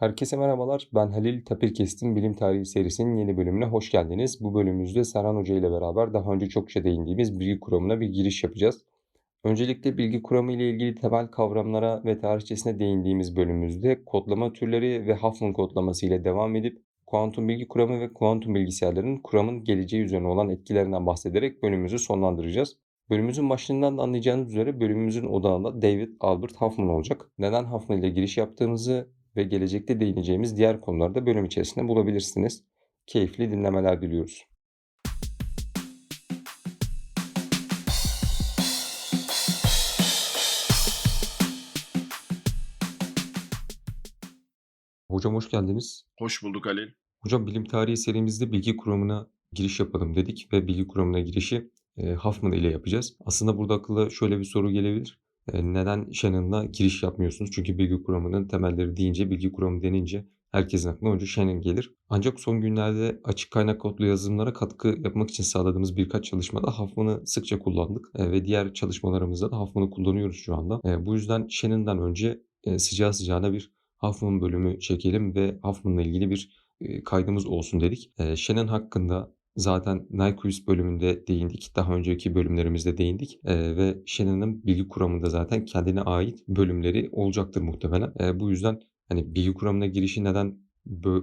Herkese merhabalar. Ben Halil Tapirkestim Bilim Tarihi serisinin yeni bölümüne hoş geldiniz. Bu bölümümüzde Serhan Hoca ile beraber daha önce çokça değindiğimiz bilgi kuramına bir giriş yapacağız. Öncelikle bilgi kuramı ile ilgili temel kavramlara ve tarihçesine değindiğimiz bölümümüzde kodlama türleri ve Huffman kodlaması ile devam edip kuantum bilgi kuramı ve kuantum bilgisayarların kuramın geleceği üzerine olan etkilerinden bahsederek bölümümüzü sonlandıracağız. Bölümümüzün başlığından da anlayacağınız üzere bölümümüzün odağında David Albert Huffman olacak. Neden Huffman ile giriş yaptığımızı ve gelecekte değineceğimiz diğer konuları da bölüm içerisinde bulabilirsiniz. Keyifli dinlemeler diliyoruz. Hocam hoş geldiniz. Hoş bulduk Halil. Hocam bilim tarihi serimizde bilgi kuramına giriş yapalım dedik ve bilgi kuramına girişi Huffman ile yapacağız. Aslında burada akılda şöyle bir soru gelebilir. Neden Shannon'la giriş yapmıyorsunuz? Çünkü bilgi kuramının temelleri deyince, bilgi kuramı denince herkesin aklına önce Shannon gelir. Ancak son günlerde açık kaynak kodlu yazılımlara katkı yapmak için sağladığımız birkaç çalışmada Huffman'ı sıkça kullandık. Ve diğer çalışmalarımızda da Huffman'ı kullanıyoruz şu anda. Bu yüzden Shannon'dan önce sıcağı sıcağına bir Huffman bölümü çekelim ve Huffman'la ilgili bir kaydımız olsun dedik. Shannon hakkında zaten Nyquist bölümünde değindik. Daha önceki bölümlerimizde değindik. E, ve Shannon'ın bilgi kuramında zaten kendine ait bölümleri olacaktır muhtemelen. E, bu yüzden hani bilgi kuramına girişi neden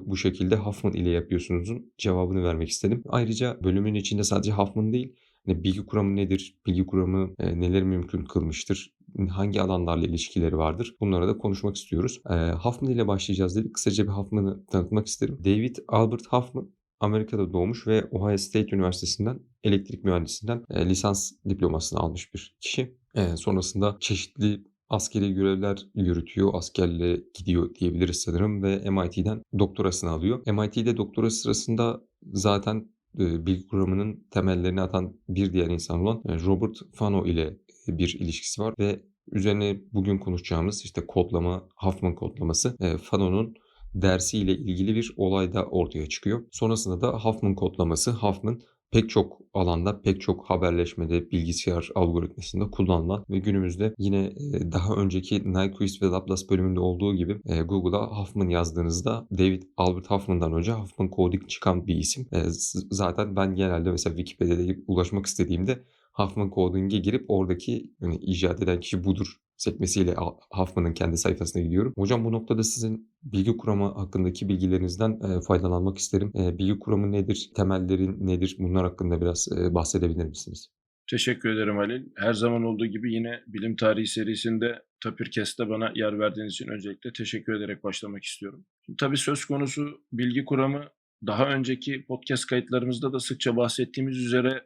bu şekilde Huffman ile yapıyorsunuzun cevabını vermek istedim. Ayrıca bölümün içinde sadece Huffman değil, hani bilgi kuramı nedir, bilgi kuramı e, neler mümkün kılmıştır, hangi alanlarla ilişkileri vardır bunlara da konuşmak istiyoruz. E, Huffman ile başlayacağız dedik. Kısaca bir Huffman'ı tanıtmak isterim. David Albert Huffman Amerika'da doğmuş ve Ohio State Üniversitesi'nden elektrik mühendisinden e, lisans diplomasını almış bir kişi. E, sonrasında çeşitli askeri görevler yürütüyor, askerle gidiyor diyebiliriz sanırım ve MIT'den doktorasını alıyor. MIT'de doktora sırasında zaten e, bilgi kuramının temellerini atan bir diğer insan olan e, Robert Fano ile bir ilişkisi var ve üzerine bugün konuşacağımız işte kodlama, Huffman kodlaması e, Fano'nun dersiyle ilgili bir olay da ortaya çıkıyor. Sonrasında da Huffman kodlaması, Huffman pek çok alanda, pek çok haberleşmede, bilgisayar algoritmasında kullanılan ve günümüzde yine e, daha önceki Nyquist ve Laplace bölümünde olduğu gibi e, Google'a Huffman yazdığınızda David Albert Huffman'dan önce Huffman Coding çıkan bir isim. E, zaten ben genelde mesela Wikipedia'da ulaşmak istediğimde Huffman Coding'e girip oradaki yani icat eden kişi budur sekmesiyle Huffman'ın kendi sayfasına gidiyorum. Hocam bu noktada sizin bilgi kuramı hakkındaki bilgilerinizden e, faydalanmak isterim. E, bilgi kuramı nedir, temelleri nedir bunlar hakkında biraz e, bahsedebilir misiniz? Teşekkür ederim Halil. Her zaman olduğu gibi yine bilim tarihi serisinde Tapirkest'te bana yer verdiğiniz için öncelikle teşekkür ederek başlamak istiyorum. Şimdi tabii söz konusu bilgi kuramı daha önceki podcast kayıtlarımızda da sıkça bahsettiğimiz üzere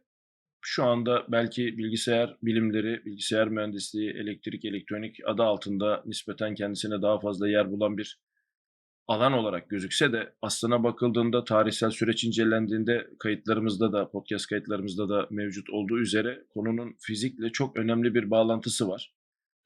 şu anda belki bilgisayar bilimleri, bilgisayar mühendisliği, elektrik, elektronik adı altında nispeten kendisine daha fazla yer bulan bir alan olarak gözükse de aslına bakıldığında tarihsel süreç incelendiğinde kayıtlarımızda da podcast kayıtlarımızda da mevcut olduğu üzere konunun fizikle çok önemli bir bağlantısı var.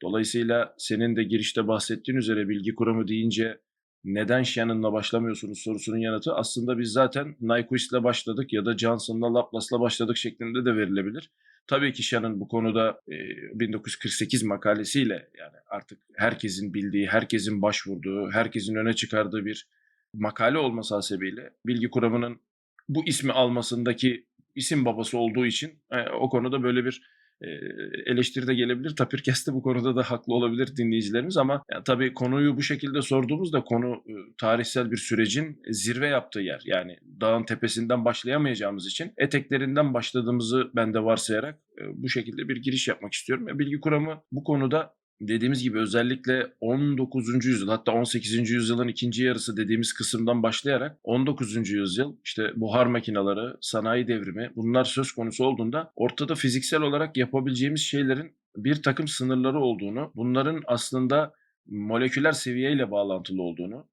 Dolayısıyla senin de girişte bahsettiğin üzere bilgi kuramı deyince neden Shannon'la başlamıyorsunuz sorusunun yanıtı aslında biz zaten Nyquist'le başladık ya da Johnson'la Laplace'la başladık şeklinde de verilebilir. Tabii ki Shannon bu konuda e, 1948 makalesiyle yani artık herkesin bildiği, herkesin başvurduğu, herkesin öne çıkardığı bir makale olması hasebiyle bilgi kuramının bu ismi almasındaki isim babası olduğu için e, o konuda böyle bir eleştiri de gelebilir. Tapirkes'te bu konuda da haklı olabilir dinleyicilerimiz ama yani tabii konuyu bu şekilde sorduğumuzda konu tarihsel bir sürecin zirve yaptığı yer. Yani dağın tepesinden başlayamayacağımız için eteklerinden başladığımızı ben de varsayarak bu şekilde bir giriş yapmak istiyorum. Bilgi kuramı bu konuda dediğimiz gibi özellikle 19. yüzyıl hatta 18. yüzyılın ikinci yarısı dediğimiz kısımdan başlayarak 19. yüzyıl işte buhar makineleri, sanayi devrimi bunlar söz konusu olduğunda ortada fiziksel olarak yapabileceğimiz şeylerin bir takım sınırları olduğunu, bunların aslında moleküler seviyeyle bağlantılı olduğunu,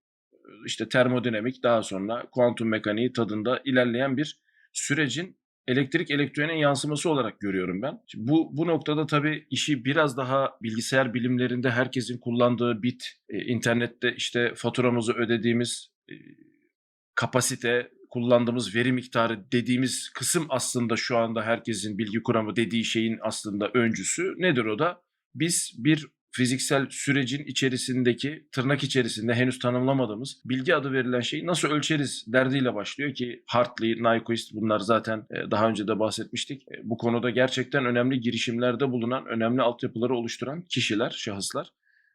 işte termodinamik daha sonra kuantum mekaniği tadında ilerleyen bir sürecin elektrik elektroniğin yansıması olarak görüyorum ben. Şimdi bu bu noktada tabii işi biraz daha bilgisayar bilimlerinde herkesin kullandığı bit, e, internette işte faturamızı ödediğimiz e, kapasite, kullandığımız veri miktarı dediğimiz kısım aslında şu anda herkesin bilgi kuramı dediği şeyin aslında öncüsü. Nedir o da? Biz bir fiziksel sürecin içerisindeki tırnak içerisinde henüz tanımlamadığımız bilgi adı verilen şeyi nasıl ölçeriz derdiyle başlıyor ki Hartley, Nyquist bunlar zaten e, daha önce de bahsetmiştik. E, Bu konuda gerçekten önemli girişimlerde bulunan, önemli altyapıları oluşturan kişiler, şahıslar.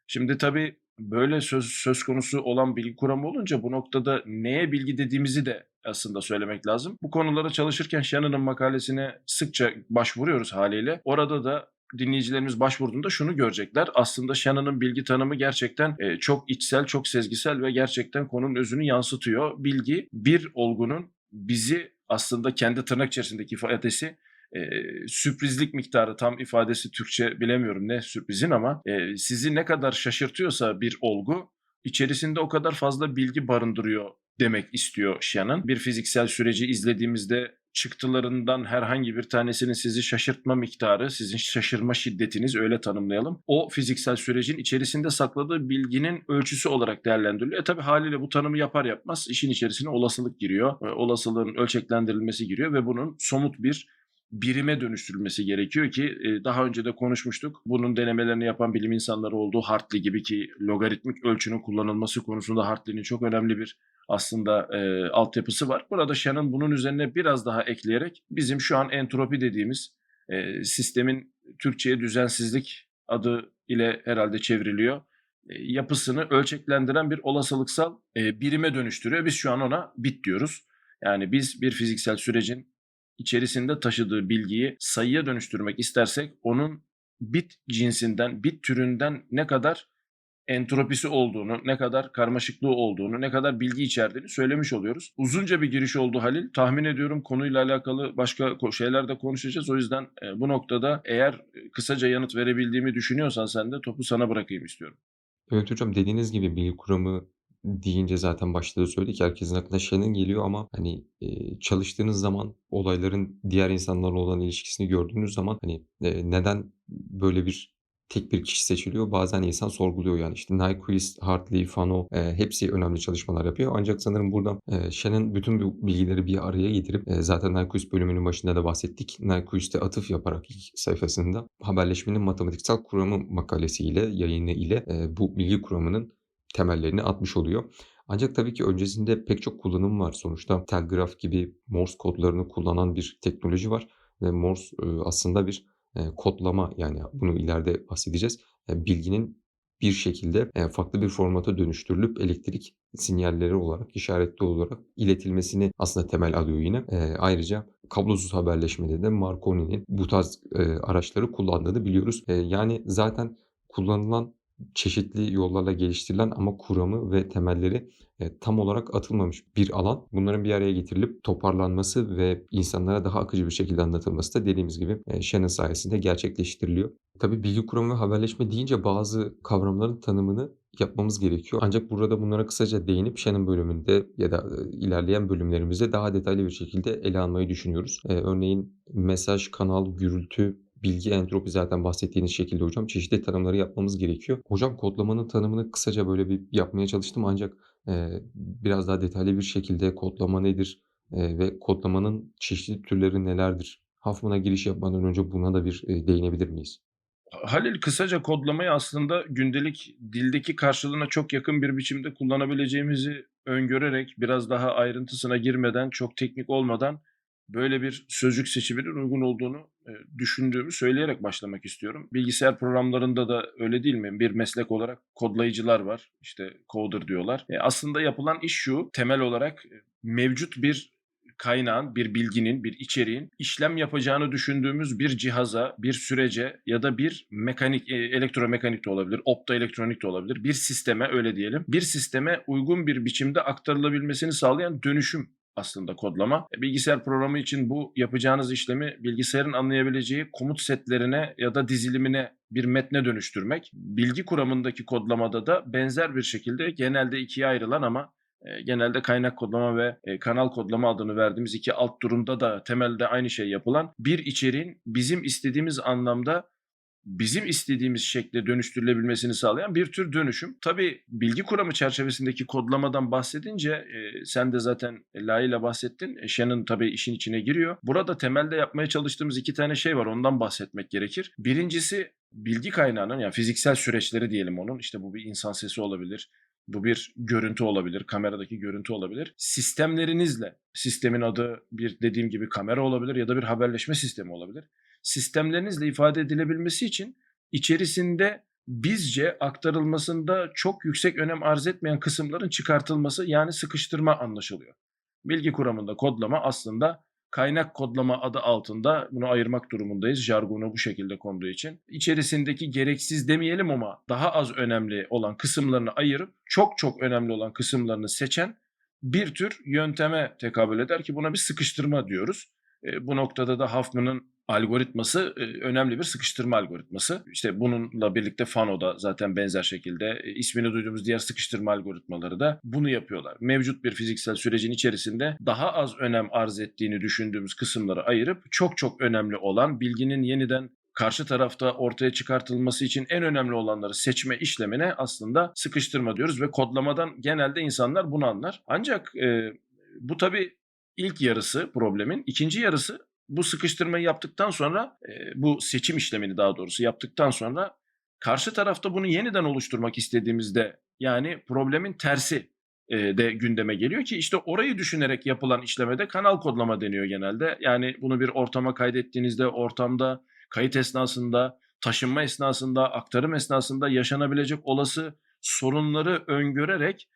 Şimdi tabii böyle söz, söz konusu olan bilgi kuramı olunca bu noktada neye bilgi dediğimizi de aslında söylemek lazım. Bu konulara çalışırken Shannon'ın makalesine sıkça başvuruyoruz haliyle. Orada da dinleyicilerimiz başvurduğunda şunu görecekler. Aslında Shannon'ın bilgi tanımı gerçekten e, çok içsel, çok sezgisel ve gerçekten konunun özünü yansıtıyor. Bilgi bir olgunun bizi aslında kendi tırnak içerisindeki ifadesi e, sürprizlik miktarı tam ifadesi Türkçe bilemiyorum ne sürprizin ama e, sizi ne kadar şaşırtıyorsa bir olgu içerisinde o kadar fazla bilgi barındırıyor demek istiyor Shannon. Bir fiziksel süreci izlediğimizde çıktılarından herhangi bir tanesinin sizi şaşırtma miktarı, sizin şaşırma şiddetiniz öyle tanımlayalım. O fiziksel sürecin içerisinde sakladığı bilginin ölçüsü olarak değerlendiriliyor. E tabi haliyle bu tanımı yapar yapmaz işin içerisine olasılık giriyor. E, Olasılığın ölçeklendirilmesi giriyor ve bunun somut bir birime dönüştürülmesi gerekiyor ki e, daha önce de konuşmuştuk. Bunun denemelerini yapan bilim insanları olduğu Hartley gibi ki logaritmik ölçünün kullanılması konusunda Hartley'nin çok önemli bir aslında e, altyapısı var. Burada Shannon bunun üzerine biraz daha ekleyerek bizim şu an entropi dediğimiz e, sistemin Türkçe'ye düzensizlik adı ile herhalde çevriliyor. E, yapısını ölçeklendiren bir olasılıksal e, birime dönüştürüyor. Biz şu an ona bit diyoruz. Yani biz bir fiziksel sürecin içerisinde taşıdığı bilgiyi sayıya dönüştürmek istersek onun bit cinsinden, bit türünden ne kadar entropisi olduğunu, ne kadar karmaşıklığı olduğunu, ne kadar bilgi içerdiğini söylemiş oluyoruz. Uzunca bir giriş oldu Halil. Tahmin ediyorum konuyla alakalı başka şeyler de konuşacağız. O yüzden e, bu noktada eğer e, kısaca yanıt verebildiğimi düşünüyorsan sen de topu sana bırakayım istiyorum. Evet hocam dediğiniz gibi bilgi kuramı deyince zaten başta da söyledik herkesin aklına Shannon geliyor ama hani e, çalıştığınız zaman olayların diğer insanlarla olan ilişkisini gördüğünüz zaman hani e, neden böyle bir tek bir kişi seçiliyor? Bazen insan sorguluyor yani. İşte Nyquist, Hartley, Fano e, hepsi önemli çalışmalar yapıyor. Ancak sanırım burada e, Shannon bütün bu bilgileri bir araya getirip e, zaten Nyquist bölümünün başında da bahsettik. Nyquist'e atıf yaparak ilk sayfasında haberleşmenin matematiksel kuramı makalesiyle yayını ile e, bu bilgi kuramının temellerini atmış oluyor. Ancak tabii ki öncesinde pek çok kullanım var. Sonuçta telgraf gibi Morse kodlarını kullanan bir teknoloji var ve Morse e, aslında bir e, kodlama yani bunu ileride bahsedeceğiz. E, bilginin bir şekilde farklı bir formata dönüştürülüp elektrik sinyalleri olarak, işaretli olarak iletilmesini aslında temel alıyor yine. Ayrıca kablosuz haberleşmede de Marconi'nin bu tarz e, araçları kullandığını biliyoruz. Yani zaten kullanılan çeşitli yollarla geliştirilen ama kuramı ve temelleri e, tam olarak atılmamış bir alan. Bunların bir araya getirilip toparlanması ve insanlara daha akıcı bir şekilde anlatılması da dediğimiz gibi e, Shannon sayesinde gerçekleştiriliyor. Tabii bilgi kuramı ve haberleşme deyince bazı kavramların tanımını yapmamız gerekiyor. Ancak burada bunlara kısaca değinip Shannon bölümünde ya da e, ilerleyen bölümlerimizde daha detaylı bir şekilde ele almayı düşünüyoruz. E, örneğin mesaj, kanal, gürültü, bilgi entropi zaten bahsettiğiniz şekilde hocam çeşitli tanımları yapmamız gerekiyor. Hocam kodlamanın tanımını kısaca böyle bir yapmaya çalıştım ancak e, biraz daha detaylı bir şekilde kodlama nedir e, ve kodlamanın çeşitli türleri nelerdir? Huffman'a giriş yapmadan önce buna da bir e, değinebilir miyiz? Halil kısaca kodlamayı aslında gündelik dildeki karşılığına çok yakın bir biçimde kullanabileceğimizi öngörerek biraz daha ayrıntısına girmeden çok teknik olmadan böyle bir sözcük seçiminin uygun olduğunu e, düşündüğümü söyleyerek başlamak istiyorum. Bilgisayar programlarında da öyle değil mi? Bir meslek olarak kodlayıcılar var. İşte coder diyorlar. E, aslında yapılan iş şu. Temel olarak e, mevcut bir kaynağın, bir bilginin, bir içeriğin işlem yapacağını düşündüğümüz bir cihaza, bir sürece ya da bir mekanik, e, elektromekanik de olabilir, optoelektronik de olabilir, bir sisteme öyle diyelim, bir sisteme uygun bir biçimde aktarılabilmesini sağlayan dönüşüm aslında kodlama. E, Bilgisayar programı için bu yapacağınız işlemi bilgisayarın anlayabileceği komut setlerine ya da dizilimine bir metne dönüştürmek. Bilgi kuramındaki kodlamada da benzer bir şekilde genelde ikiye ayrılan ama e, genelde kaynak kodlama ve e, kanal kodlama adını verdiğimiz iki alt durumda da temelde aynı şey yapılan bir içeriğin bizim istediğimiz anlamda bizim istediğimiz şekle dönüştürülebilmesini sağlayan bir tür dönüşüm. Tabii bilgi kuramı çerçevesindeki kodlamadan bahsedince e, sen de zaten layığıyla bahsettin. E, Shannon tabii işin içine giriyor. Burada temelde yapmaya çalıştığımız iki tane şey var. Ondan bahsetmek gerekir. Birincisi bilgi kaynağının yani fiziksel süreçleri diyelim onun işte bu bir insan sesi olabilir, bu bir görüntü olabilir, kameradaki görüntü olabilir. Sistemlerinizle, sistemin adı bir dediğim gibi kamera olabilir ya da bir haberleşme sistemi olabilir. Sistemlerinizle ifade edilebilmesi için içerisinde bizce aktarılmasında çok yüksek önem arz etmeyen kısımların çıkartılması yani sıkıştırma anlaşılıyor. Bilgi kuramında kodlama aslında kaynak kodlama adı altında bunu ayırmak durumundayız. Jargonu bu şekilde konduğu için. İçerisindeki gereksiz demeyelim ama daha az önemli olan kısımlarını ayırıp çok çok önemli olan kısımlarını seçen bir tür yönteme tekabül eder ki buna bir sıkıştırma diyoruz. E, bu noktada da Huffman'ın algoritması e, önemli bir sıkıştırma algoritması. İşte bununla birlikte Fano da zaten benzer şekilde e, ismini duyduğumuz diğer sıkıştırma algoritmaları da bunu yapıyorlar. Mevcut bir fiziksel sürecin içerisinde daha az önem arz ettiğini düşündüğümüz kısımları ayırıp çok çok önemli olan bilginin yeniden karşı tarafta ortaya çıkartılması için en önemli olanları seçme işlemine aslında sıkıştırma diyoruz ve kodlamadan genelde insanlar bunu anlar. Ancak e, bu tabii ilk yarısı problemin. İkinci yarısı bu sıkıştırmayı yaptıktan sonra e, bu seçim işlemini daha doğrusu yaptıktan sonra karşı tarafta bunu yeniden oluşturmak istediğimizde yani problemin tersi e, de gündeme geliyor ki işte orayı düşünerek yapılan işlemede kanal kodlama deniyor genelde. Yani bunu bir ortama kaydettiğinizde ortamda kayıt esnasında, taşınma esnasında, aktarım esnasında yaşanabilecek olası sorunları öngörerek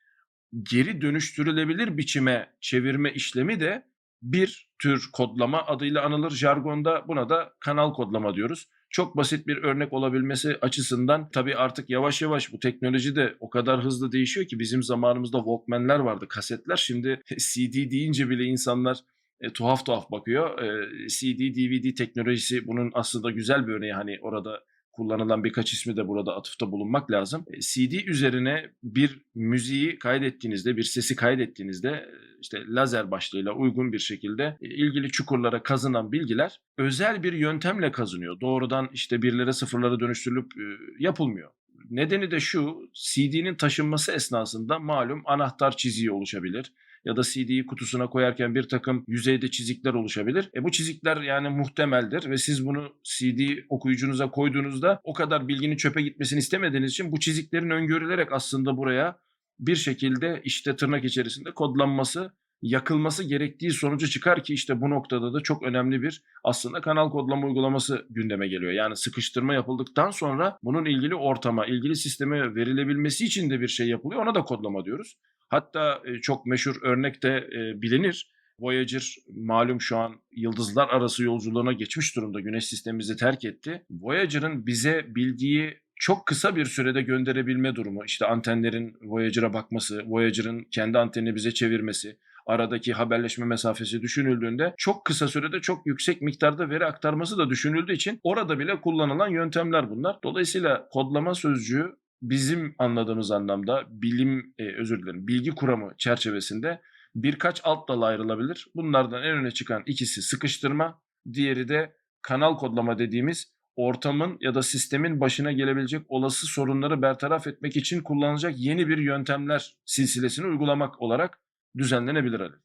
geri dönüştürülebilir biçime çevirme işlemi de bir tür kodlama adıyla anılır jargonda. Buna da kanal kodlama diyoruz. Çok basit bir örnek olabilmesi açısından tabii artık yavaş yavaş bu teknoloji de o kadar hızlı değişiyor ki bizim zamanımızda Walkman'ler vardı, kasetler. Şimdi CD deyince bile insanlar e, tuhaf tuhaf bakıyor. E, CD, DVD teknolojisi bunun aslında güzel bir örneği. Hani orada kullanılan birkaç ismi de burada atıfta bulunmak lazım. E, CD üzerine bir müziği kaydettiğinizde, bir sesi kaydettiğinizde e, işte lazer başlığıyla uygun bir şekilde e, ilgili çukurlara kazınan bilgiler özel bir yöntemle kazınıyor. Doğrudan işte birlere sıfırlara dönüştürülüp yapılmıyor. Nedeni de şu, CD'nin taşınması esnasında malum anahtar çiziği oluşabilir ya da CD'yi kutusuna koyarken bir takım yüzeyde çizikler oluşabilir. E bu çizikler yani muhtemeldir ve siz bunu CD okuyucunuza koyduğunuzda o kadar bilginin çöpe gitmesini istemediğiniz için bu çiziklerin öngörülerek aslında buraya bir şekilde işte tırnak içerisinde kodlanması yakılması gerektiği sonucu çıkar ki işte bu noktada da çok önemli bir aslında kanal kodlama uygulaması gündeme geliyor. Yani sıkıştırma yapıldıktan sonra bunun ilgili ortama, ilgili sisteme verilebilmesi için de bir şey yapılıyor. Ona da kodlama diyoruz. Hatta e, çok meşhur örnek de e, bilinir. Voyager malum şu an yıldızlar arası yolculuğuna geçmiş durumda. Güneş sistemimizi terk etti. Voyager'ın bize bildiği çok kısa bir sürede gönderebilme durumu, işte antenlerin Voyager'a bakması, Voyager'ın kendi antenini bize çevirmesi, aradaki haberleşme mesafesi düşünüldüğünde çok kısa sürede çok yüksek miktarda veri aktarması da düşünüldüğü için orada bile kullanılan yöntemler bunlar. Dolayısıyla kodlama sözcüğü bizim anladığımız anlamda bilim e, özür dilerim bilgi kuramı çerçevesinde birkaç alt dal ayrılabilir. Bunlardan en öne çıkan ikisi sıkıştırma, diğeri de kanal kodlama dediğimiz ortamın ya da sistemin başına gelebilecek olası sorunları bertaraf etmek için kullanılacak yeni bir yöntemler silsilesini uygulamak olarak düzenlenebilir Ali.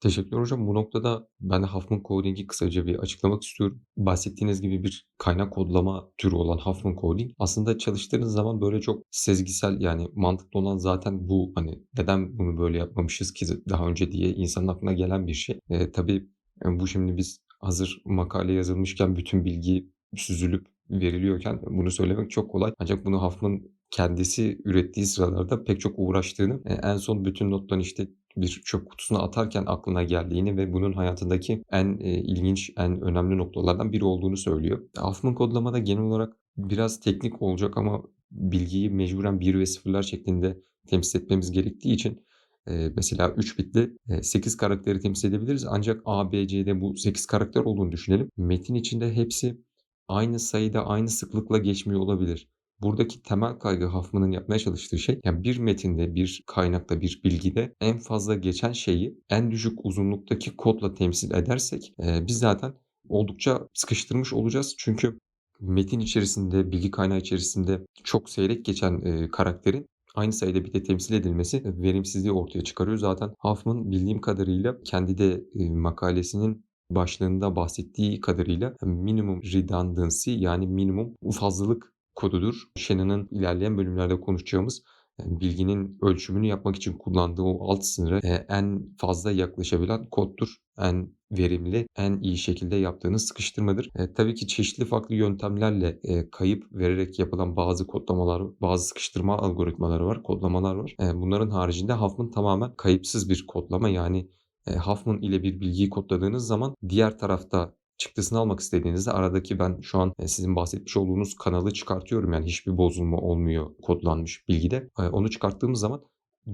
Teşekkürler hocam. Bu noktada ben de Huffman Coding'i kısaca bir açıklamak istiyorum. Bahsettiğiniz gibi bir kaynak kodlama türü olan Huffman Coding aslında çalıştığınız zaman böyle çok sezgisel yani mantıklı olan zaten bu hani neden bunu böyle yapmamışız ki daha önce diye insanın aklına gelen bir şey. E, tabii e, bu şimdi biz hazır makale yazılmışken bütün bilgi süzülüp veriliyorken bunu söylemek çok kolay. Ancak bunu Huffman kendisi ürettiği sıralarda pek çok uğraştığını, e, en son bütün notlarını işte bir çöp kutusuna atarken aklına geldiğini ve bunun hayatındaki en e, ilginç, en önemli noktalardan biri olduğunu söylüyor. Huffman kodlamada genel olarak biraz teknik olacak ama bilgiyi mecburen 1 ve 0'lar şeklinde temsil etmemiz gerektiği için e, mesela 3 bitli e, 8 karakteri temsil edebiliriz. Ancak A, B, C'de bu 8 karakter olduğunu düşünelim. Metin içinde hepsi aynı sayıda, aynı sıklıkla geçmiyor olabilir. Buradaki temel kaygı Huffman'ın yapmaya çalıştığı şey yani bir metinde, bir kaynakta, bir bilgide en fazla geçen şeyi en düşük uzunluktaki kodla temsil edersek e, biz zaten oldukça sıkıştırmış olacağız. Çünkü metin içerisinde, bilgi kaynağı içerisinde çok seyrek geçen e, karakterin aynı sayıda bir de temsil edilmesi verimsizliği ortaya çıkarıyor. Zaten Huffman bildiğim kadarıyla kendi de e, makalesinin başlığında bahsettiği kadarıyla minimum redundancy yani minimum fazlalık kodudur. Shannon'ın ilerleyen bölümlerde konuşacağımız e, bilginin ölçümünü yapmak için kullandığı o alt sınıra e, en fazla yaklaşabilen koddur. En verimli, en iyi şekilde yaptığınız sıkıştırmadır. E, tabii ki çeşitli farklı yöntemlerle e, kayıp vererek yapılan bazı kodlamalar, bazı sıkıştırma algoritmaları var, kodlamalar var. E, bunların haricinde Huffman tamamen kayıpsız bir kodlama yani e, Huffman ile bir bilgiyi kodladığınız zaman diğer tarafta çıktısını almak istediğinizde aradaki ben şu an e, sizin bahsetmiş olduğunuz kanalı çıkartıyorum. Yani hiçbir bozulma olmuyor kodlanmış bilgide. E, onu çıkarttığımız zaman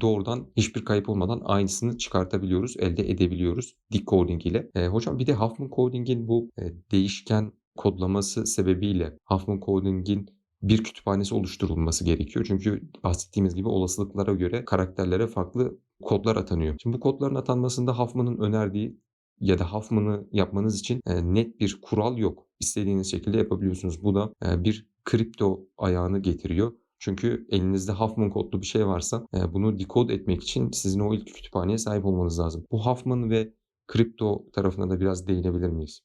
doğrudan hiçbir kayıp olmadan aynısını çıkartabiliyoruz, elde edebiliyoruz decoding ile. E, hocam bir de Huffman Coding'in bu e, değişken kodlaması sebebiyle Huffman Coding'in bir kütüphanesi oluşturulması gerekiyor. Çünkü bahsettiğimiz gibi olasılıklara göre karakterlere farklı kodlar atanıyor. Şimdi bu kodların atanmasında Huffman'ın önerdiği ya da Huffman'ı yapmanız için net bir kural yok. İstediğiniz şekilde yapabiliyorsunuz. Bu da bir kripto ayağını getiriyor. Çünkü elinizde Huffman kodlu bir şey varsa bunu decode etmek için sizin o ilk kütüphaneye sahip olmanız lazım. Bu Huffman ve kripto tarafına da biraz değinebilir miyiz?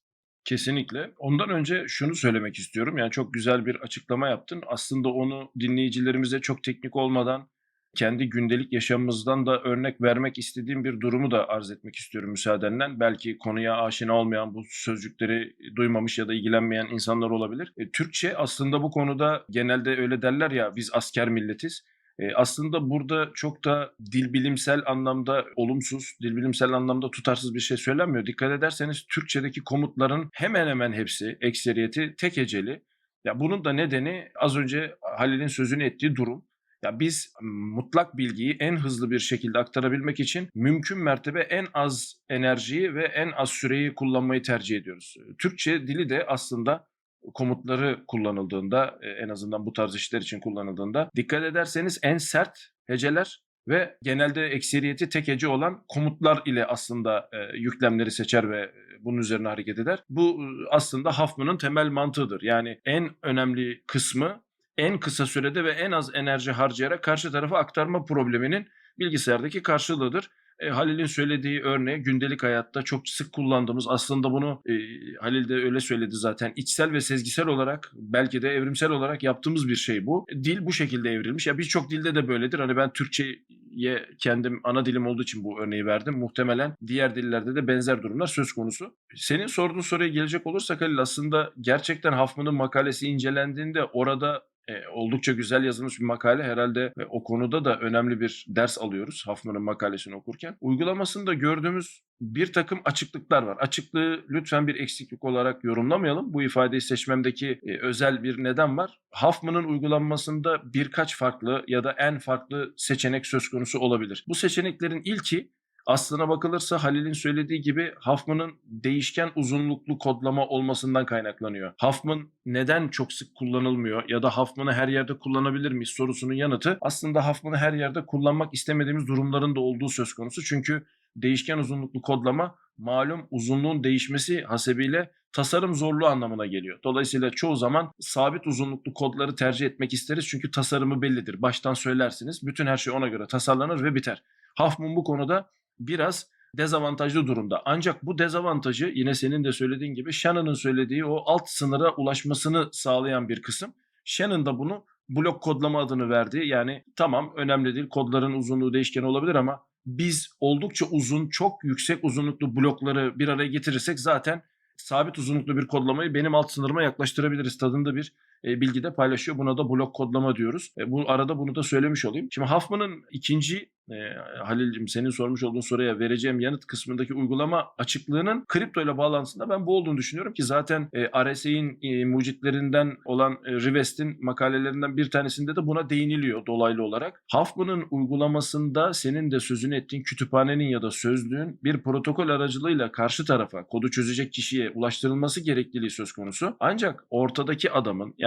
Kesinlikle. Ondan önce şunu söylemek istiyorum. Yani çok güzel bir açıklama yaptın. Aslında onu dinleyicilerimize çok teknik olmadan kendi gündelik yaşamımızdan da örnek vermek istediğim bir durumu da arz etmek istiyorum müsaadenle. Belki konuya aşina olmayan, bu sözcükleri duymamış ya da ilgilenmeyen insanlar olabilir. E, Türkçe aslında bu konuda genelde öyle derler ya biz asker milletiz. E, aslında burada çok da dil bilimsel anlamda olumsuz, dil bilimsel anlamda tutarsız bir şey söylenmiyor. Dikkat ederseniz Türkçedeki komutların hemen hemen hepsi, ekseriyeti tek heceli. Ya bunun da nedeni az önce Halil'in sözünü ettiği durum. Ya biz mutlak bilgiyi en hızlı bir şekilde aktarabilmek için mümkün mertebe en az enerjiyi ve en az süreyi kullanmayı tercih ediyoruz. Türkçe dili de aslında komutları kullanıldığında e, en azından bu tarz işler için kullanıldığında dikkat ederseniz en sert heceler ve genelde ekseriyeti tek hece olan komutlar ile aslında e, yüklemleri seçer ve bunun üzerine hareket eder. Bu e, aslında Huffman'ın temel mantığıdır. Yani en önemli kısmı en kısa sürede ve en az enerji harcayarak karşı tarafa aktarma probleminin bilgisayardaki karşılığıdır. E, Halil'in söylediği örneği gündelik hayatta çok sık kullandığımız aslında bunu e, Halil de öyle söyledi zaten içsel ve sezgisel olarak belki de evrimsel olarak yaptığımız bir şey bu. Dil bu şekilde evrilmiş. Ya birçok dilde de böyledir. Hani ben Türkçe'ye kendim ana dilim olduğu için bu örneği verdim. Muhtemelen diğer dillerde de benzer durumlar söz konusu. Senin sorduğun soruya gelecek olursak Halil aslında gerçekten Huffman'ın makalesi incelendiğinde orada e, oldukça güzel yazılmış bir makale herhalde ve o konuda da önemli bir ders alıyoruz Huffman'ın makalesini okurken. Uygulamasında gördüğümüz bir takım açıklıklar var. Açıklığı lütfen bir eksiklik olarak yorumlamayalım. Bu ifadeyi seçmemdeki e, özel bir neden var. Huffman'ın uygulanmasında birkaç farklı ya da en farklı seçenek söz konusu olabilir. Bu seçeneklerin ilki Aslına bakılırsa Halil'in söylediği gibi Huffman'ın değişken uzunluklu kodlama olmasından kaynaklanıyor. Huffman neden çok sık kullanılmıyor ya da Huffman'ı her yerde kullanabilir miyiz sorusunun yanıtı aslında Huffman'ı her yerde kullanmak istemediğimiz durumların da olduğu söz konusu. Çünkü değişken uzunluklu kodlama malum uzunluğun değişmesi hasebiyle tasarım zorluğu anlamına geliyor. Dolayısıyla çoğu zaman sabit uzunluklu kodları tercih etmek isteriz çünkü tasarımı bellidir. Baştan söylersiniz. Bütün her şey ona göre tasarlanır ve biter. Huffman bu konuda biraz dezavantajlı durumda. Ancak bu dezavantajı yine senin de söylediğin gibi Shannon'ın söylediği o alt sınıra ulaşmasını sağlayan bir kısım. Shannon da bunu blok kodlama adını verdi. Yani tamam önemli değil kodların uzunluğu değişken olabilir ama biz oldukça uzun, çok yüksek uzunluklu blokları bir araya getirirsek zaten sabit uzunluklu bir kodlamayı benim alt sınırıma yaklaştırabiliriz tadında bir e, bilgi de paylaşıyor. Buna da blok kodlama diyoruz. E, bu arada bunu da söylemiş olayım. Şimdi Huffman'ın ikinci e, Halil'cim senin sormuş olduğun soruya vereceğim yanıt kısmındaki uygulama açıklığının kripto ile bağlantısında ben bu olduğunu düşünüyorum ki zaten e, RSA'in e, mucitlerinden olan e, Rivest'in makalelerinden bir tanesinde de buna değiniliyor dolaylı olarak. Huffman'ın uygulamasında senin de sözünü ettiğin kütüphanenin ya da sözlüğün bir protokol aracılığıyla karşı tarafa kodu çözecek kişiye ulaştırılması gerekliliği söz konusu. Ancak ortadaki adamın yani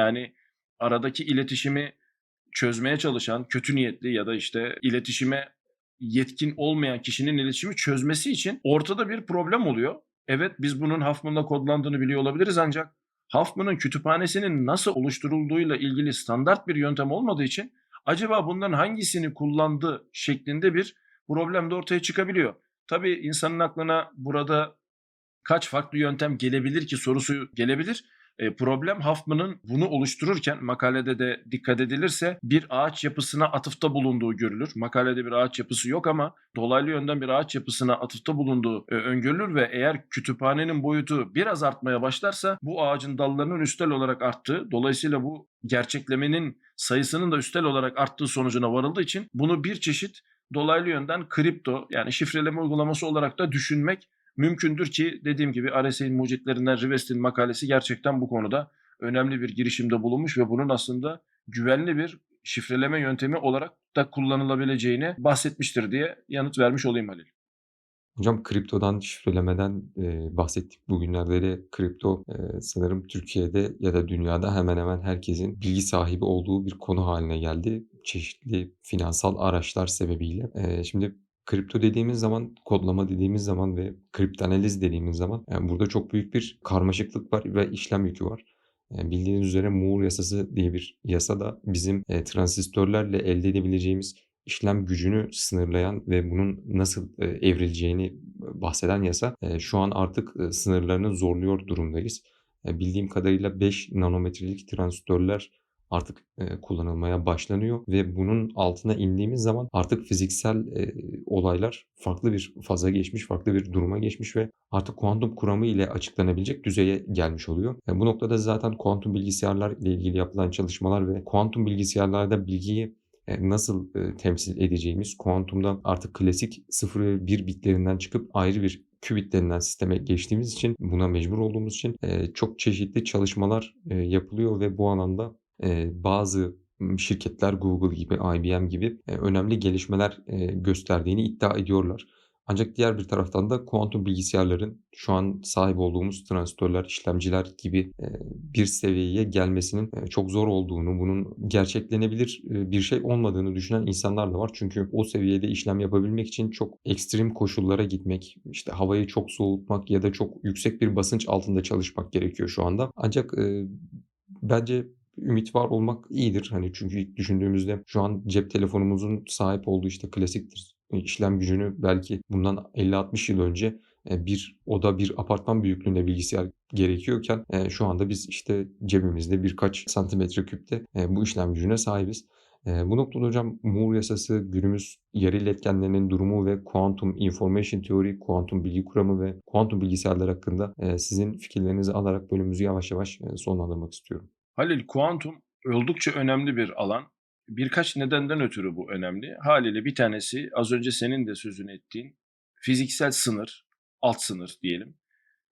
aradaki iletişimi çözmeye çalışan kötü niyetli ya da işte iletişime yetkin olmayan kişinin iletişimi çözmesi için ortada bir problem oluyor. Evet biz bunun Huffman'la kodlandığını biliyor olabiliriz ancak Huffman'ın kütüphanesinin nasıl oluşturulduğuyla ilgili standart bir yöntem olmadığı için acaba bunların hangisini kullandı şeklinde bir problem de ortaya çıkabiliyor. Tabii insanın aklına burada kaç farklı yöntem gelebilir ki sorusu gelebilir. E, problem Huffman'ın bunu oluştururken makalede de dikkat edilirse bir ağaç yapısına atıfta bulunduğu görülür. Makalede bir ağaç yapısı yok ama dolaylı yönden bir ağaç yapısına atıfta bulunduğu e, öngörülür ve eğer kütüphanenin boyutu biraz artmaya başlarsa bu ağacın dallarının üstel olarak arttığı dolayısıyla bu gerçeklemenin sayısının da üstel olarak arttığı sonucuna varıldığı için bunu bir çeşit dolaylı yönden kripto yani şifreleme uygulaması olarak da düşünmek mümkündür ki dediğim gibi RSA'nin mucitlerinden Rivest'in makalesi gerçekten bu konuda önemli bir girişimde bulunmuş ve bunun aslında güvenli bir şifreleme yöntemi olarak da kullanılabileceğini bahsetmiştir diye yanıt vermiş olayım Halil. Hocam kriptodan, şifrelemeden eee, bahsettik. Bugünlerde de kripto eee, sanırım Türkiye'de ya da dünyada hemen hemen herkesin bilgi sahibi olduğu bir konu haline geldi. Çeşitli finansal araçlar sebebiyle. Eee, şimdi kripto dediğimiz zaman, kodlama dediğimiz zaman ve kriptanaliz dediğimiz zaman yani burada çok büyük bir karmaşıklık var ve işlem yükü var. Eee, bildiğiniz üzere Moore yasası diye bir yasa da bizim eee, transistörlerle elde edebileceğimiz işlem gücünü sınırlayan ve bunun nasıl eee, evrileceğini bahseden yasa. Eee, şu an artık eee, sınırlarını zorluyor durumdayız. Eee, bildiğim kadarıyla 5 nanometrelik transistörler artık eee, kullanılmaya başlanıyor ve bunun altına indiğimiz zaman artık fiziksel eee, olaylar farklı bir faza geçmiş, farklı bir duruma geçmiş ve artık kuantum kuramı ile açıklanabilecek düzeye gelmiş oluyor. E, bu noktada zaten kuantum bilgisayarlar ile ilgili yapılan çalışmalar ve kuantum bilgisayarlarda bilgiyi e, nasıl e, temsil edeceğimiz, kuantumda artık klasik 0 ve 1 bitlerinden çıkıp ayrı bir qubit denilen sisteme geçtiğimiz için, buna mecbur olduğumuz için e, çok çeşitli çalışmalar e, yapılıyor ve bu alanda e, bazı şirketler Google gibi, IBM gibi önemli gelişmeler gösterdiğini iddia ediyorlar. Ancak diğer bir taraftan da kuantum bilgisayarların şu an sahip olduğumuz transistörler, işlemciler gibi bir seviyeye gelmesinin çok zor olduğunu, bunun gerçeklenebilir bir şey olmadığını düşünen insanlar da var. Çünkü o seviyede işlem yapabilmek için çok ekstrem koşullara gitmek, işte havayı çok soğutmak ya da çok yüksek bir basınç altında çalışmak gerekiyor şu anda. Ancak bence ümit var olmak iyidir. Hani çünkü düşündüğümüzde şu an cep telefonumuzun sahip olduğu işte klasik işlem gücünü belki bundan 50-60 yıl önce e, bir oda, bir apartman büyüklüğünde bilgisayar gerekiyorken e, şu anda biz işte cebimizde birkaç santimetre küpte e, bu işlem gücüne sahibiz. E, bu noktada hocam Moore yasası, günümüz yarı iletkenlerinin durumu ve kuantum information theory, kuantum bilgi kuramı ve kuantum bilgisayarlar hakkında e, sizin fikirlerinizi alarak bölümümüzü yavaş yavaş e, sonlandırmak istiyorum. Halil kuantum oldukça önemli bir alan. Birkaç nedenden ötürü bu önemli. Haliyle bir tanesi az önce senin de sözünü ettiğin fiziksel sınır, alt sınır diyelim.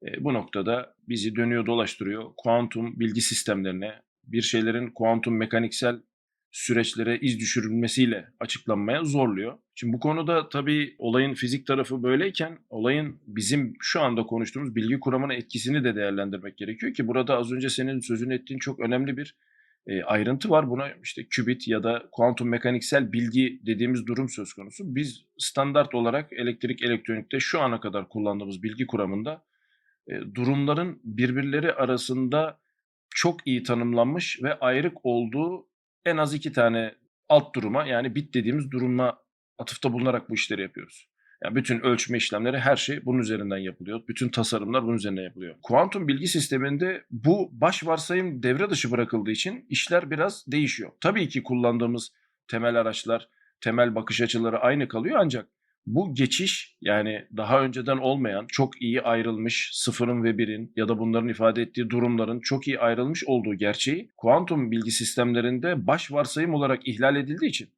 E, bu noktada bizi dönüyor dolaştırıyor. Kuantum bilgi sistemlerine, bir şeylerin kuantum mekaniksel süreçlere iz düşürülmesiyle açıklanmaya zorluyor. Şimdi bu konuda tabii olayın fizik tarafı böyleyken olayın bizim şu anda konuştuğumuz bilgi kuramına etkisini de değerlendirmek gerekiyor ki burada az önce senin sözünü ettiğin çok önemli bir e, ayrıntı var. Buna işte qubit ya da kuantum mekaniksel bilgi dediğimiz durum söz konusu. Biz standart olarak elektrik elektronikte şu ana kadar kullandığımız bilgi kuramında e, durumların birbirleri arasında çok iyi tanımlanmış ve ayrık olduğu en az iki tane alt duruma yani bit dediğimiz duruma atıfta bulunarak bu işleri yapıyoruz. Yani bütün ölçme işlemleri her şey bunun üzerinden yapılıyor. Bütün tasarımlar bunun üzerinden yapılıyor. Kuantum bilgi sisteminde bu baş varsayım devre dışı bırakıldığı için işler biraz değişiyor. Tabii ki kullandığımız temel araçlar, temel bakış açıları aynı kalıyor ancak bu geçiş yani daha önceden olmayan çok iyi ayrılmış sıfırın ve birin ya da bunların ifade ettiği durumların çok iyi ayrılmış olduğu gerçeği kuantum bilgi sistemlerinde baş varsayım olarak ihlal edildiği için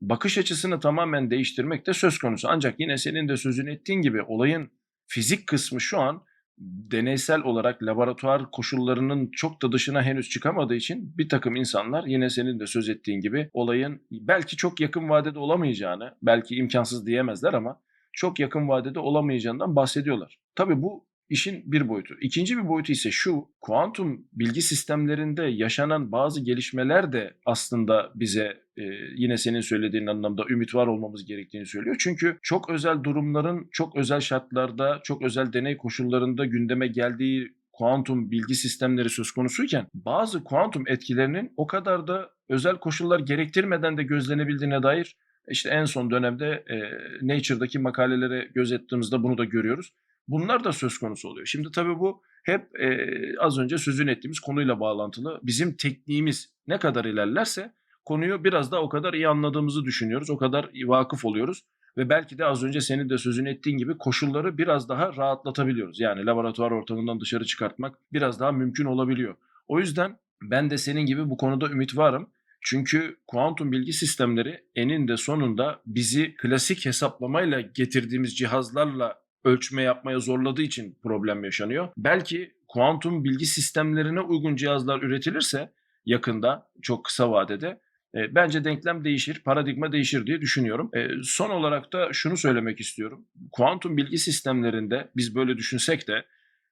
bakış açısını tamamen değiştirmek de söz konusu. Ancak yine senin de sözünü ettiğin gibi olayın fizik kısmı şu an deneysel olarak laboratuvar koşullarının çok da dışına henüz çıkamadığı için bir takım insanlar yine senin de söz ettiğin gibi olayın belki çok yakın vadede olamayacağını, belki imkansız diyemezler ama çok yakın vadede olamayacağından bahsediyorlar. Tabii bu işin bir boyutu. İkinci bir boyutu ise şu, kuantum bilgi sistemlerinde yaşanan bazı gelişmeler de aslında bize e, yine senin söylediğin anlamda ümit var olmamız gerektiğini söylüyor. Çünkü çok özel durumların çok özel şartlarda, çok özel deney koşullarında gündeme geldiği kuantum bilgi sistemleri söz konusuyken bazı kuantum etkilerinin o kadar da özel koşullar gerektirmeden de gözlenebildiğine dair işte en son dönemde e, Nature'daki makalelere göz ettiğimizde bunu da görüyoruz. Bunlar da söz konusu oluyor. Şimdi tabii bu hep, eee, az önce sözünü ettiğimiz konuyla bağlantılı. Bizim tekniğimiz ne kadar ilerlerse konuyu biraz daha o kadar iyi anladığımızı düşünüyoruz. O kadar vakıf oluyoruz ve belki de az önce senin de sözünü ettiğin gibi koşulları biraz daha rahatlatabiliyoruz. Yani laboratuvar ortamından dışarı çıkartmak biraz daha mümkün olabiliyor. O yüzden ben de senin gibi bu konuda ümit varım. Çünkü kuantum bilgi sistemleri eninde sonunda bizi klasik hesaplamayla getirdiğimiz cihazlarla ölçme yapmaya zorladığı için problem yaşanıyor. Belki kuantum bilgi sistemlerine uygun cihazlar üretilirse yakında, çok kısa vadede e, bence denklem değişir, paradigma değişir diye düşünüyorum. E, son olarak da şunu söylemek istiyorum. Kuantum bilgi sistemlerinde biz böyle düşünsek de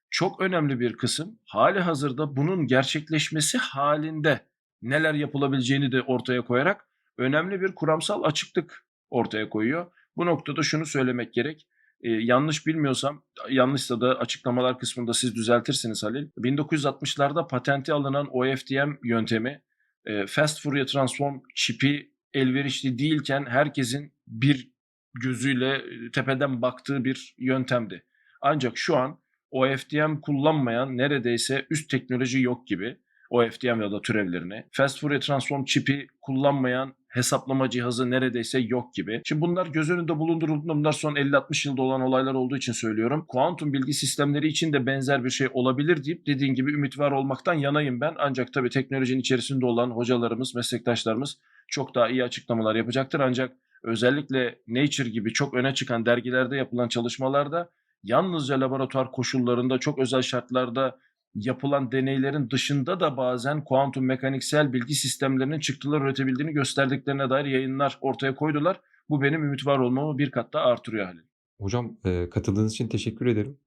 çok önemli bir kısım hali hazırda bunun gerçekleşmesi halinde neler yapılabileceğini de ortaya koyarak önemli bir kuramsal açıklık ortaya koyuyor. Bu noktada şunu söylemek gerek. Ee, yanlış bilmiyorsam, yanlışsa da açıklamalar kısmında siz düzeltirsiniz Halil. 1960'larda patenti alınan OFDM yöntemi e, Fast Fourier Transform çipi elverişli değilken herkesin bir gözüyle e, tepeden baktığı bir yöntemdi. Ancak şu an OFDM kullanmayan neredeyse üst teknoloji yok gibi. OFDM ya da türevlerini. Fast Fourier Transform çipi kullanmayan hesaplama cihazı neredeyse yok gibi. Şimdi bunlar göz önünde bulundurulduğunda bunlar son 50-60 yılda olan olaylar olduğu için söylüyorum. Kuantum bilgi sistemleri için de benzer bir şey olabilir deyip dediğin gibi ümit var olmaktan yanayım ben. Ancak tabii teknolojinin içerisinde olan hocalarımız, meslektaşlarımız çok daha iyi açıklamalar yapacaktır. Ancak özellikle Nature gibi çok öne çıkan dergilerde yapılan çalışmalarda yalnızca laboratuvar koşullarında çok özel şartlarda yapılan deneylerin dışında da bazen kuantum mekaniksel bilgi sistemlerinin çıktılar üretebildiğini gösterdiklerine dair yayınlar ortaya koydular. Bu benim ümit var olmamı bir kat daha artırıyor Halil. Hocam, eee, katıldığınız için teşekkür ederim.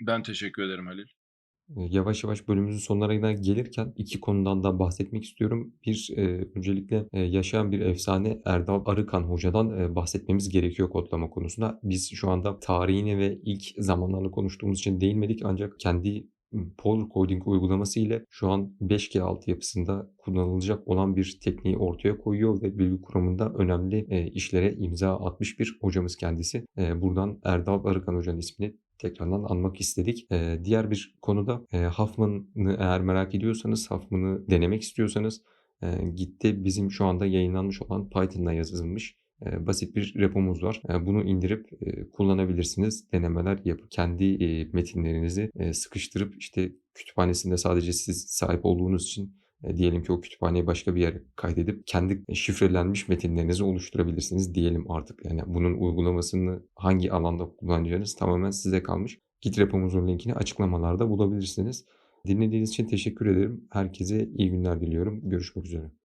Ben teşekkür ederim Halil. Eee, yavaş yavaş bölümümüzün sonlarına gelirken 2 konudan da bahsetmek istiyorum. Bir, eee, öncelikle, eee, yaşayan bir efsane Erdal Arıkan Hoca'dan, eee, bahsetmemiz gerekiyor kodlama konusunda. Biz şu anda tarihini ve ilk zamanlarını konuştuğumuz için değinmedik ancak kendi, Polar Coding uygulaması ile şu an 5G altyapısında kullanılacak olan bir tekniği ortaya koyuyor ve bilgi kuramında önemli, eee, işlere imza atmış bir hocamız kendisi. Eee, buradan Erdal Arıkan Hoca'nın ismini tekrardan anmak istedik. Eee, diğer bir konuda, eee, Huffman'ı eğer merak ediyorsanız, Huffman'ı denemek istiyorsanız, eee, Git'te bizim şu anda yayınlanmış olan Python'la yazılmış, basit bir repomuz var. Eee, bunu indirip, eee, kullanabilirsiniz. Denemeler yapıp kendi, metinlerinizi, sıkıştırıp, işte, kütüphanesinde sadece siz sahip olduğunuz için, diyelim ki o kütüphaneyi başka bir yere kaydedip kendi şifrelenmiş metinlerinizi oluşturabilirsiniz diyelim artık. Yani bunun uygulamasını hangi alanda kullanacağınız tamamen size kalmış. Git repomuzun linkini açıklamalarda bulabilirsiniz. Dinlediğiniz için teşekkür ederim. Herkese iyi günler diliyorum. Görüşmek üzere.